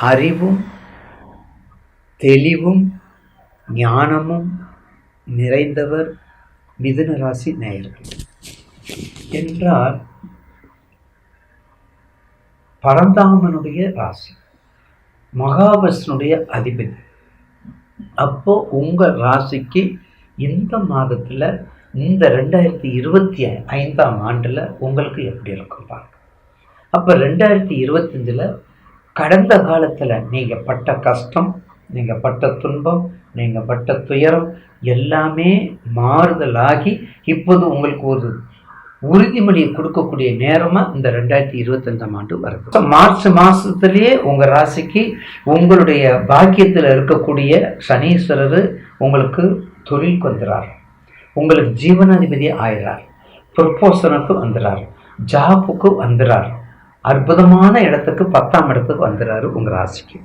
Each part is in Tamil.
அறிவும் தெளிவும் ஞானமும் நிறைந்தவர் மிதுன ராசி நேயர்கள். என்றால் பரந்தாமனுடைய ராசி மகாபஸ்னுடைய அதிபதி. அப்போ உங்க ராசிக்கு இந்த மாதத்துல இந்த ரெண்டாயிரத்தி இருபத்தி ஐந்தாம் ஆண்டுல உங்களுக்கு எப்படி இருக்கும் பாருங்க. அப்போ ரெண்டாயிரத்தி இருபத்தஞ்சுல கடந்த காலத்தில் நீங்கள் பட்ட கஷ்டம் நீங்கள் பட்ட துன்பம் நீங்கள் பட்ட துயரம் எல்லாமே மாறுதலாகி இப்போது உங்களுக்கு ஒரு உறுதிமொழியை கொடுக்கக்கூடிய நேரமாக இந்த ரெண்டாயிரத்தி இருபத்தஞ்சாம் ஆண்டு வருது. மார்ச் மாதத்துலேயே உங்கள் ராசிக்கு உங்களுடைய பாக்கியத்தில் இருக்கக்கூடிய சனீஸ்வரர் உங்களுக்கு தொழிலுக்கு வந்துறார். உங்களுக்கு ஜீவனாதிபதி ஆயிறார். ப்ரொப்போசனுக்கு வந்துறார். ஜாப்புக்கு வந்துறார். அற்புதமான இடத்துக்கு பத்தாம் இடத்துக்கு வந்துறாரு உங்க ராசிக்கு.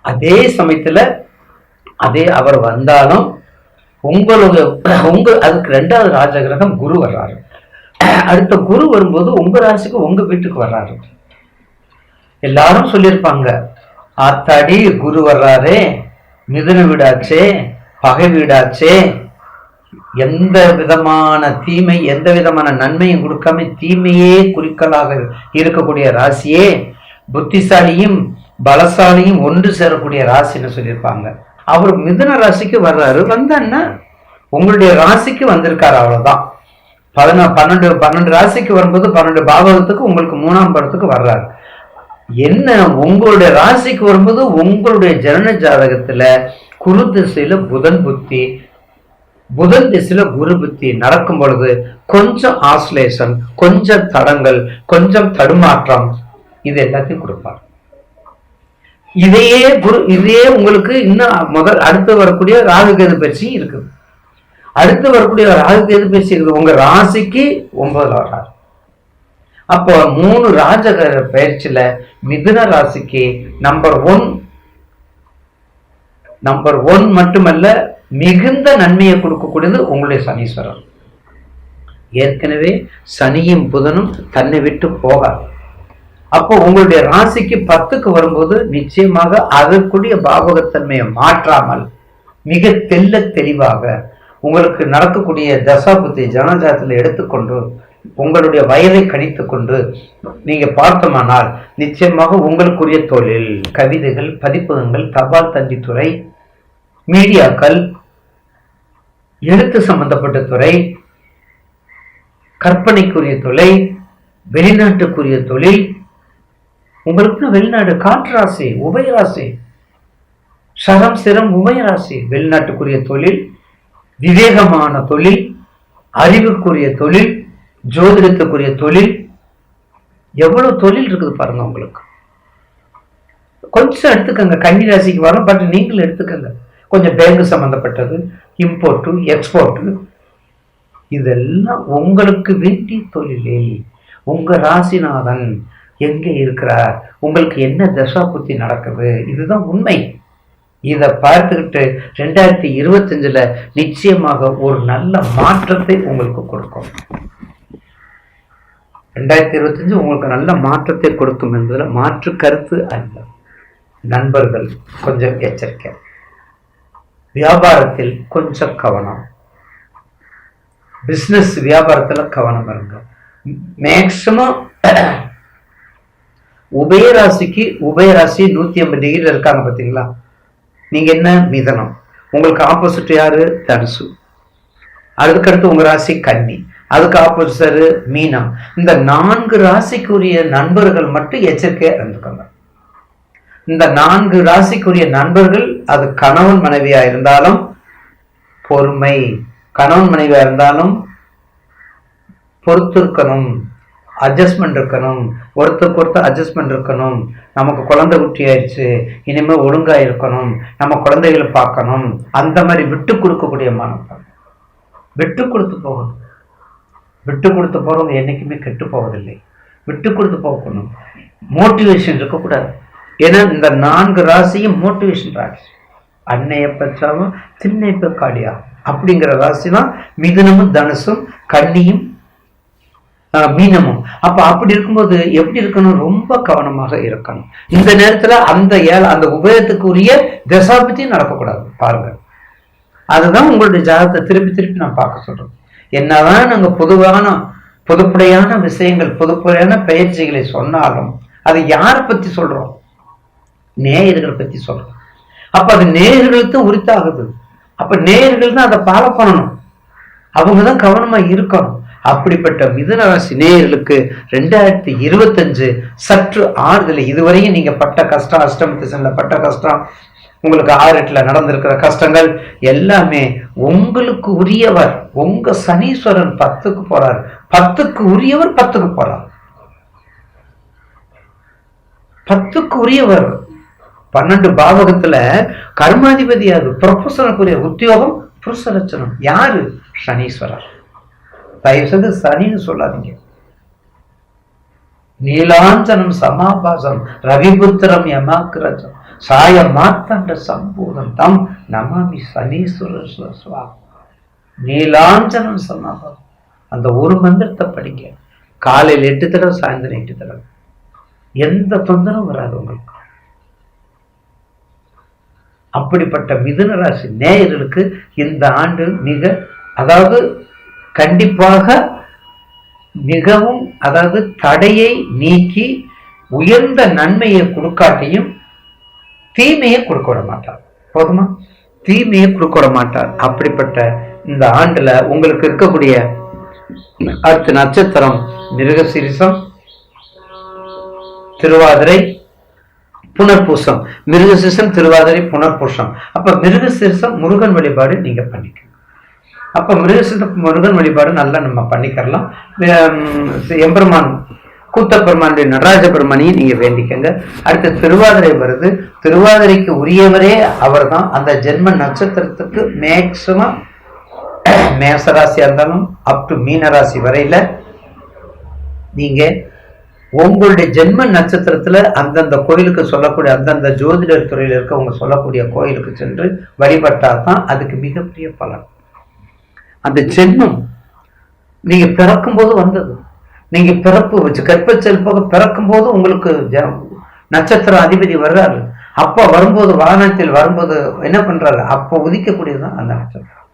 அதே சமயத்துல அதே அவர் வந்தாலும் உங்களோட உங்க அதுக்கு ரெண்டாவது ராஜகிரகம் குரு வர்றாரு. அடுத்த குரு வரும்போது உங்க ராசிக்கு உங்க வீட்டுக்கு வர்றாரு. எல்லாரும் சொல்லியிருப்பாங்க ஆத்தாடி குரு வர்றாரே மிதுன வீடாச்சே பகை வீடாச்சே எந்த விதமான தீமை எந்த விதமான நன்மையும் கொடுக்காம தீமையே குறிக்கலாக இருக்கக்கூடிய ராசியே புத்திசாலியும் பலசாலியும் ஒன்று சேரக்கூடிய ராசின்னு சொல்லியிருப்பாங்க. அவர் மிதுன ராசிக்கு வர்றாரு. வந்தன்னா உங்களுடைய ராசிக்கு வந்திருக்காரு அவ்வளோதான் பதினா பன்னெண்டு பன்னெண்டு ராசிக்கு வரும்போது பன்னெண்டு பாவகத்துக்கு உங்களுக்கு மூணாம் படத்துக்கு வர்றாரு. என்ன? உங்களுடைய ராசிக்கு வரும்போது உங்களுடைய ஜனன ஜாதகத்தில் குரு திசையில் புதன் புத்தி புதன் திசையில குரு புத்தி நடக்கும் பொழுது கொஞ்சம் ஆசிலேஷன் கொஞ்சம் தடங்கள் கொஞ்சம் தடுமாற்றம் இது எல்லாத்தையும் கொடுப்பார். இதையே குரு இதையே உங்களுக்கு இன்னும் முதல் அடுத்து வரக்கூடிய ராகு கேது பயிற்சி இருக்குது. அடுத்து வரக்கூடிய ராகு கேது பயிற்சி இருக்குது. உங்க ராசிக்கு ஒன்பதுல வர்றாரு அப்போ மூணு ராஜகர பயிற்சியில மிதுன ராசிக்கு நம்பர் ஒன் நம்பர் ஒன் மட்டுமல்ல மிகுந்த நன்மையை கொடுக்கக்கூடியது உங்களுடைய சனீஸ்வரர். ஏற்கனவே சனியும் புதனும் தன்னை விட்டு போகாது. அப்போ உங்களுடைய ராசிக்கு பத்துக்கு வரும்போது நிச்சயமாக அதற்குரிய பாவகத்தன்மையை மாற்றாமல் மிக தெல்ல தெளிவாக உங்களுக்கு நடக்கக்கூடிய தசாபுத்தி ஜனஜாதத்தில் எடுத்துக்கொண்டு உங்களுடைய வயதை கணித்து கொண்டு நீங்க பார்த்தோமானால் நிச்சயமாக உங்களுக்குரிய தொழில் கவிதைகள் பதிப்பகங்கள் தபால் தந்தி துறை மீடியாக்கள் எழுத்து சம்பந்தப்பட்ட துறை கற்பனைக்குரிய தொலை வெளிநாட்டுக்குரிய தொழில் உங்களுக்கு வெளிநாடு காற்றாசி உபயராசி சரம் சிரம் உபயராசி வெளிநாட்டுக்குரிய தொழில் விவேகமான தொழில் அறிவுக்குரிய தொழில் ஜோதிடத்துக்குரிய தொழில் எவ்வளவு தொழில் இருக்குது பாருங்க உங்களுக்கு. கொஞ்சம் எடுத்துக்கங்க கன்னி ராசிக்கு வரும் பட் நீங்களும் எடுத்துக்கங்க. கொஞ்சம் பேங்க் சம்மந்தப்பட்டது இம்போர்ட்டு எக்ஸ்போர்ட்டு இதெல்லாம் உங்களுக்கு வேண்டிய தொழிலில் உங்கள் ராசிநாதன் எங்கே இருக்கிறார்? உங்களுக்கு என்ன தசா புத்தி நடக்குது? இதுதான் உண்மை. இதை பார்த்துக்கிட்டு ரெண்டாயிரத்தி இருபத்தஞ்சில் நிச்சயமாக ஒரு நல்ல மாற்றத்தை உங்களுக்கு கொடுக்கும். ரெண்டாயிரத்தி இருபத்தஞ்சு உங்களுக்கு நல்ல மாற்றத்தை கொடுக்கும் என்பதில் மாற்று கருத்து அல்ல. நண்பர்கள் கொஞ்சம் எச்சரிக்கை. வியாபாரத்தில் கொஞ்சம் கவனம். பிஸ்னஸ் வியாபாரத்தில் கவனம் இருங்க. மேக்சிமம் உபயராசிக்கு உபயராசி நூத்தி ஐம்பது டிகிரியில் இருக்காங்க பார்த்தீங்களா நீங்க என்ன? மிதனம். உங்களுக்கு ஆப்போசிட் யாரு? தனுசு. அதுக்கடுத்து உங்க ராசி கன்னி. அதுக்கு ஆப்போசிட் மீனம். இந்த நான்கு ராசிக்குரிய நண்பர்கள் மட்டும் எச்சரிக்கையா இருந்துக்கோங்க. இந்த நான்கு ராசிக்குரிய நண்பர்கள் அது கணவன் மனைவியா இருந்தாலும் பொறுமை. கணவன் மனைவியா இருந்தாலும் பொறுத்திருக்கணும் அட்ஜஸ்ட்மெண்ட் இருக்கணும். ஒருத்தருக்கு ஒருத்தர் அட்ஜஸ்ட்மெண்ட் இருக்கணும். நமக்கு குழந்தை குட்டி ஆயிடுச்சு இனிமேல் ஒழுங்கா இருக்கணும். நம்ம குழந்தைகளை பார்க்கணும். அந்த மாதிரி விட்டு கொடுக்கக்கூடிய மனப்பான்மை. விட்டு கொடுத்து போகணும். விட்டு கொடுத்து போறவங்க என்றைக்குமே கெட்டு போவதில்லை. விட்டு கொடுத்து போகணும். மோட்டிவேஷன் இருக்கக்கூடாது. ஏன்னா இந்த நான்கு ராசியும் மோட்டிவேஷன் ராசி. அன்னைய பச்சாவும் திண்ணைப்ப காடியா அப்படிங்கிற ராசி தான் மிதுனமும் தனுசும் கன்னியும் மீனமும். அப்ப அப்படி இருக்கும்போது எப்படி இருக்கணும்? ரொம்ப கவனமாக இருக்கணும். இந்த நேரத்துல அந்த ஏழை அந்த உபயத்துக்குரிய தசாபத்தியும் நடக்கக்கூடாது. பாருங்க. அதுதான் உங்களுடைய ஜாதகத்தை திருப்பி திருப்பி நான் பார்க்க சொல்றேன். என்னதான் நாங்க பொதுவான பொதுப்படையான விஷயங்கள் பொதுப்படையான பயிற்சிகளை சொன்னாலும் அதை யாரை பத்தி சொல்றோம்? நேயர்களை பத்தி சொல்றோம் அப்ப அது நேயர்களுக்கு உரித்தாகுது. அப்ப நேயர்கள் தான் அதை ஃபாலோ பண்ணணும். அவங்க தான் கவனமா இருக்கணும். அப்படிப்பட்ட மிதனராசி நேயர்களுக்கு ரெண்டாயிரத்தி இருபத்தஞ்சு சற்று ஆறுதல். இதுவரையும் நீங்க பட்ட கஷ்டம் அஷ்டமத்து செல்ல பட்ட கஷ்டம் உங்களுக்கு ஆறு நடந்திருக்கிற கஷ்டங்கள் எல்லாமே உங்களுக்கு உரியவர். உங்க சனீஸ்வரன் பத்துக்கு போறார். பத்துக்கு உரியவர் பத்துக்கு போறார். பத்துக்கு உரியவர். பன்னெண்டு பாவகத்துல கர்மாதிபதி அது ப்ரொஃபஷனுக்குரிய உத்தியோகம் புருஷலட்சணம். யாரு? சனீஸ்வரர். தயவு செய்து சனின்னு சொல்லாதீங்க. நீலாஞ்சனம் சமாபாசம் ரவிபுத்திரம் யமாக்கிரஜம் சாய மாத்தண்ட சம்பூதம் தம் நமாமி சனீஸ்வர சுவா நீலாஞ்சனம் சமாபாசம் அந்த ஒரு மந்திரத்தை படிங்க. காலையில் எட்டு தடவை சாயந்தரம் எட்டு தடவை. எந்த தொந்தரவும் வராது உங்களுக்கு. அப்படிப்பட்ட மிதுன ராசி நேயர்களுக்கு இந்த ஆண்டு மிக அதாவது கண்டிப்பாக மிகவும் அதாவது தடையை நீக்கி உயர்ந்த நன்மையை கொடுக்காட்டியும் தீமையை கொடுக்க விட மாட்டார். போதுமா? தீமையை கொடுக்க விட மாட்டார். அப்படிப்பட்ட இந்த ஆண்டுல உங்களுக்கு இருக்கக்கூடிய அடுத்த நட்சத்திரம் மிருகசிரிசம் திருவாதிரை புனர்பூசம். மிருகசீசம் திருவாதிரை புனர்பூசம். அப்ப மிருகசீசம் முருகன் வழிபாடு நீங்க பண்ணிக்கணும் அப்ப மிருகசிரிசம் முருகன் வழிபாடு நல்லா நம்ம பண்ணிக்கலாம் எம்பெருமான் கூத்த பெருமானுடைய நடராஜ பெருமானையும் நீங்க வேண்டிக்கங்க. அடுத்து திருவாதிரை வருது. திருவாதிரைக்கு உரியவரே அவர்தான். அந்த ஜென்ம நட்சத்திரத்துக்கு மேக்சிமம் மேசராசியா இருந்தாலும் அப் டு மீனராசி வரையில நீங்க உங்களுடைய ஜென்ம நட்சத்திரத்துல அந்தந்த கோயிலுக்கு சொல்லக்கூடிய அந்தந்த ஜோதிடர் துறையில் இருக்கவங்க சொல்லக்கூடிய கோயிலுக்கு சென்று வழிபட்டால் தான் அதுக்கு மிகப்பெரிய பலன். அந்த ஜென்மம் நீங்க பிறக்கும் போது வந்தது. நீங்க பிறப்பு வச்சு கற்பச்செல்பாக பிறக்கும் போது உங்களுக்கு நட்சத்திர அதிபதி வர்றாரு. அப்போ வரும்போது வாகனத்தில் வரும்போது என்ன பண்றாரு? அப்போ உதிக்கக்கூடியதுதான் அந்த நட்சத்திரம்.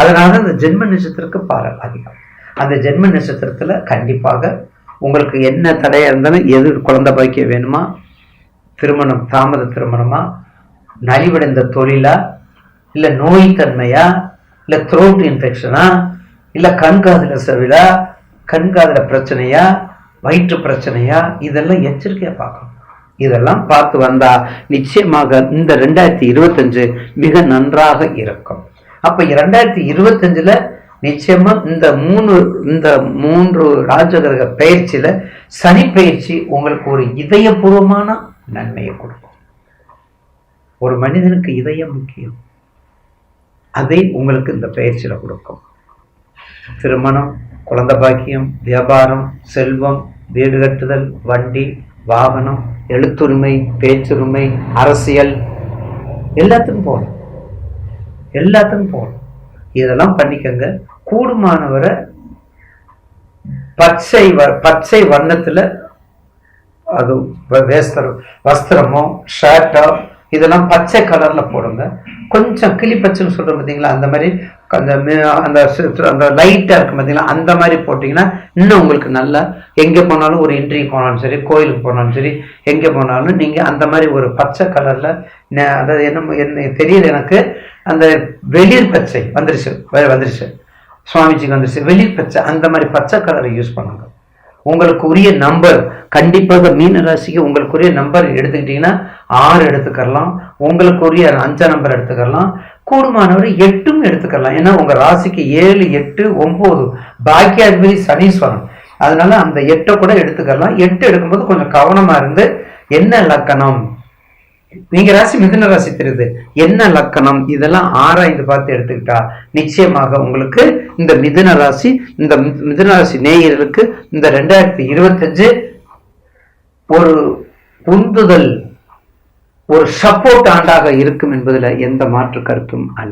அதனால அந்த ஜென்ம நட்சத்திரத்துக்கு பாரல் அதிகம். அந்த ஜென்ம நட்சத்திரத்துல கண்டிப்பாக உங்களுக்கு என்ன தடையாக இருந்தாலும் எது குழந்தை பாய்க்க வேணுமா? திருமணம் தாமத திருமணமா? நலிவடைந்த தொழிலா? இல்லை நோய் தன்மையா த்ரோட் இன்ஃபெக்ஷனா இல்லை கண்காதில் செவிலா? கண்காதில் பிரச்சனையா? வயிற்று பிரச்சனையா? இதெல்லாம் எச்சரிக்கையாக பார்க்கணும். இதெல்லாம் பார்த்து வந்தா நிச்சயமாக இந்த ரெண்டாயிரத்தி இருபத்தஞ்சு மிக நன்றாக இருக்கும். அப்ப ரெண்டாயிரத்தி இருபத்தஞ்சுல நிச்சயமா இந்த மூணு இந்த மூன்று ராஜகிரக பயிற்சியில சனி பயிற்சி உங்களுக்கு ஒரு இதயபூர்வமான நன்மையை கொடுக்கும். ஒரு மனிதனுக்கு இதயம் முக்கியம். அதை உங்களுக்கு இந்த பயிற்சியில கொடுக்கும். திருமணம் குழந்த பாக்கியம் வியாபாரம் செல்வம் வீடு கட்டுதல் வண்டி வாகனம் எழுத்துரிமை பேச்சுரிமை அரசியல் எல்லாத்துக்கும் போகணும் எல்லாத்துக்கும் போகணும் இதெல்லாம் பண்ணிக்கங்க. கூடுமானவரை பச்சை வ- பச்சை வண்ணத்தில் அது வேஸ்தரம் வஸ்திரமோ ஷர்ட்டோ இதெல்லாம் பச்சை கலர்ல போடுங்க. கொஞ்சம் கிளிப்பச்சுன்னு சொல்கிறோம் பார்த்தீங்களா அந்த மாதிரி அந்த அந்த அந்த லைட்டாக இருக்கும் பார்த்தீங்களா அந்த மாதிரி போட்டிங்கன்னா இன்னும் உங்களுக்கு நல்லா எங்கே போனாலும் ஒரு இன்ட்ரி போனாலும் சரி கோயிலுக்கு போனாலும் சரி எங்கே போனாலும் நீங்கள் அந்த மாதிரி ஒரு பச்சை கலரில் அதாவது என்ன என்ன தெரியுது எனக்கு? அந்த வெளிர் பச்சை வந்துருச்சு வந்துருச்சு. சுவாமிஜிக்கு வந்துருச்சு. வெளிர் பச்சை அந்த மாதிரி பச்சை கலரை யூஸ் பண்ணுங்க. உங்களுக்கு உரிய நம்பர் கண்டிப்பாக மீன ராசிக்கு உங்களுக்குரிய நம்பர் எடுத்துக்கிட்டீங்கன்னா ஆறு எடுத்துக்கலாம் உங்களுக்கு உரிய அஞ்சாம் நம்பர் எடுத்துக்கலாம் கூடுமானவரை எட்டும் எடுத்துக்கலாம் ஏன்னா உங்க ராசிக்கு ஏழு எட்டு ஒன்பது பாக்கியாதிபதி சனீஸ்வரன். அதனால அந்த எட்டை கூட எடுத்துக்கலாம் எட்டு எடுக்கும்போது கொஞ்சம் கவனமா இருந்து என்ன லக்கணம்? நீங்க ராசி மிதுன ராசி தெரியுது. என்ன லக்கணம்? இதெல்லாம் ஆராய்ந்து பார்த்து எடுத்துக்கிட்டா நிச்சயமாக உங்களுக்கு இந்த மிதுன ராசி இந்த மி- மிதுன ராசி நேயர்களுக்கு இந்த ரெண்டாயிரத்தி இருபத்தஞ்சு ஒரு உந்துதல் ஒரு சப்போர்ட் ஆண்டாக இருக்கும் என்பதுல எந்த மாற்று கருத்தும் அல்ல.